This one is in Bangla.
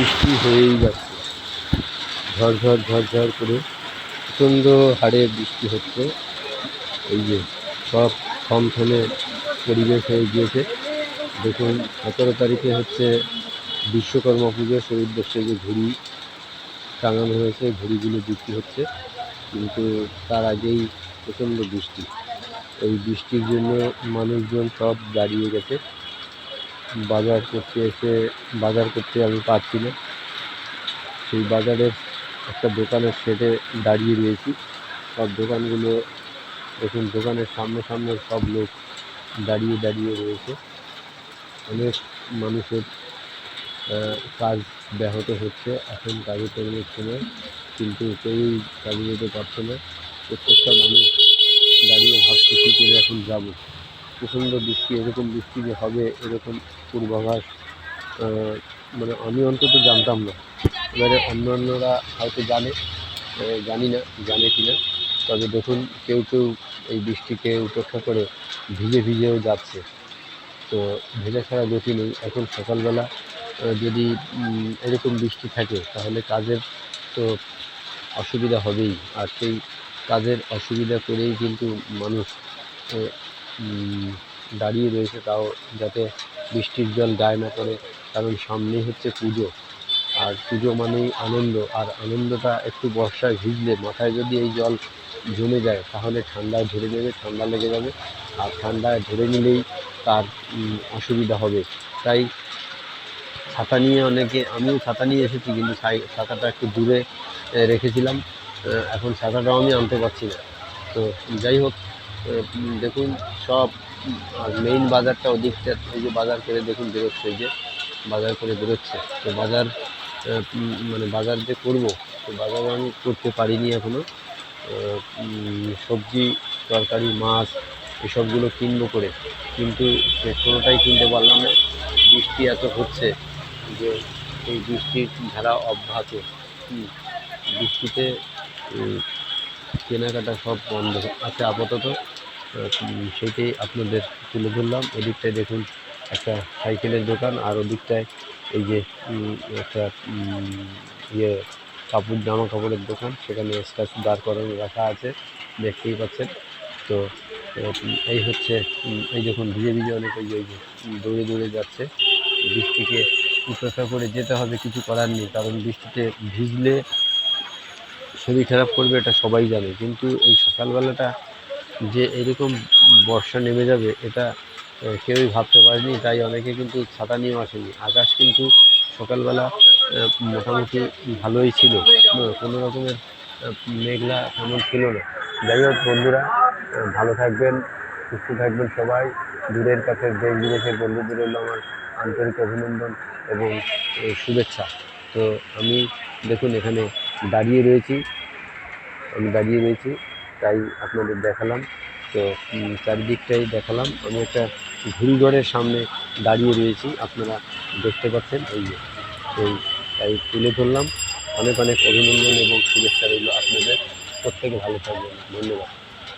বৃষ্টি হয়েই যাচ্ছে। ঝরঝর ঝরঝর করে প্রচণ্ড হারে বৃষ্টি হচ্ছে। এই যে সব থমথমে পরিবেশ হয়ে গিয়েছে। দেখুন, সতেরো তারিখে হচ্ছে বিশ্বকর্মা পুজো, সেই উদ্দেশ্যে যে ঘুড়ি টাঙানো হয়েছে, ঘুড়িগুলো বিক্রি হচ্ছে। কিন্তু তার আগেই প্রচণ্ড বৃষ্টি। এই বৃষ্টির জন্য মানুষজন সব দাঁড়িয়ে গেছে। বাজার করতে এসে, বাজার করতে আমি পারছি না। সেই বাজারের একটা দোকানের সেটে দাঁড়িয়ে রয়েছি। সব দোকানগুলো, দেখুন, দোকানের সামনে সামনে সব লোক দাঁড়িয়ে দাঁড়িয়ে রয়েছে। অনেক মানুষের কাজ ব্যাহত হচ্ছে। এখন কাজে কর্মের সময় কিন্তু কেউই কাজে যেতে পারছে না। প্রত্যেকটা মানুষ দাঁড়িয়ে ভাবছে, কী করে এখন যাব? প্রচণ্ড বৃষ্টি, এরকম বৃষ্টি যে হবে, এরকম পূর্বাভাস মানে আমি অন্তত জানতাম না। এবারে অন্যান্যরা হয়তো জানে জানি না, জানে কি না তবে দেখুন, কেউ কেউ এই বৃষ্টিকে উপেক্ষা করে ভিজে ভিজেও যাচ্ছে। তো ভেজা ছাড়া গতি নেই। এখন সকালবেলা যদি এরকম বৃষ্টি থাকে, তাহলে কাজের তো অসুবিধা হবেই। আর সেই কাজের অসুবিধা করেই কিন্তু মানুষ দাঁড়িয়ে রয়েছে তাও যাতে বৃষ্টির জল গায়ে না পড়ে, কারণ সামনেই হচ্ছে পুজো। আর পুজো মানেই আনন্দ, আর আনন্দটা একটু বর্ষায় ভিজলে, মাথায় যদি এই জল জমে যায়, তাহলে ঠান্ডায় ধরে নেবে, ঠান্ডা লেগে যাবে। আর ঠান্ডায় ধরে নিলেই তার অসুবিধা হবে। তাই ছাতা নিয়ে অনেকে, আমিও ছাতা নিয়ে এসেছি, কিন্তু ছাতাটা একটু দূরে রেখেছিলাম। এখন ছাতাটাও আমি আনতে পারছি না। তো যাই হোক দেখুন, সব মেইন বাজারটা ওদিকটা, এই যে বাজার করে দেখুন বেরোচ্ছে যে বাজার করে বেরোচ্ছে। তো বাজার মানে বাজার যে করব, তো বাজার আমি করতে পারিনি এখনও সবজি, তরকারি, মাছ, এসবগুলো কিনবো করে। কিন্তু কোনোটাই কিনতে পারলাম না। বৃষ্টি এত হচ্ছে যে এই বৃষ্টির ধারা অব্যাহত। বৃষ্টিতে কেনাকাটা সব বন্ধ আছে আপাতত। সেইটাই আপনাদের তুলে ধরলাম। ওদিকটায় দেখুন একটা সাইকেলের দোকান, আর ওদিকটায় এই যে একটা ইয়ে কাপড়, জামা কাপড়ের দোকান। সেখানে স্ট্যাচু দাঁড় করানো রাখা আছে, দেখতেই পাচ্ছেন। তো এই হচ্ছে এই যখন ভিজে ভিজে অনেক ওই যে- দৌড়ে দৌড়ে যাচ্ছে। বৃষ্টিকে উপেক্ষা করে যেতে হবে, কিছু করার নেই, কারণ বৃষ্টিতে ভিজলে শরীর খারাপ করবে, এটা সবাই জানে। কিন্তু এই সকালবেলাটা যে এরকম বর্ষা নেমে যাবে, এটা কেউই ভাবতে পারেনি। তাই অনেকে কিন্তু ছাতা নিয়েও আসেনি। আকাশ কিন্তু সকালবেলা মোটামুটি ভালোই ছিল। কোনো রকমের মেঘলা তেমন ছিল না। যাই হোক বন্ধুরা ভালো থাকবেন, সুস্থ থাকবেন সবাই। দূরের কাছে দেশ বিদেশের বন্ধুদের হলো আমার আন্তরিক অভিনন্দন এবং শুভেচ্ছা। তো আমি দেখুন এখানে দাঁড়িয়ে রয়েছি। আমি দাঁড়িয়ে রয়েছি। তাই আপনাদের দেখালাম। তো চারিদিকটাই দেখালাম। আমি একটা ঘুরিঘরের সামনে দাঁড়িয়ে রয়েছি, আপনারা দেখতে পাচ্ছেন, এই যে। এই তাই তুলে ধরলাম। অনেক অনেক অভিনন্দন এবং শুভেচ্ছা রইল আপনাদের। প্রত্যেকে ভালো থাকবেন। ধন্যবাদ।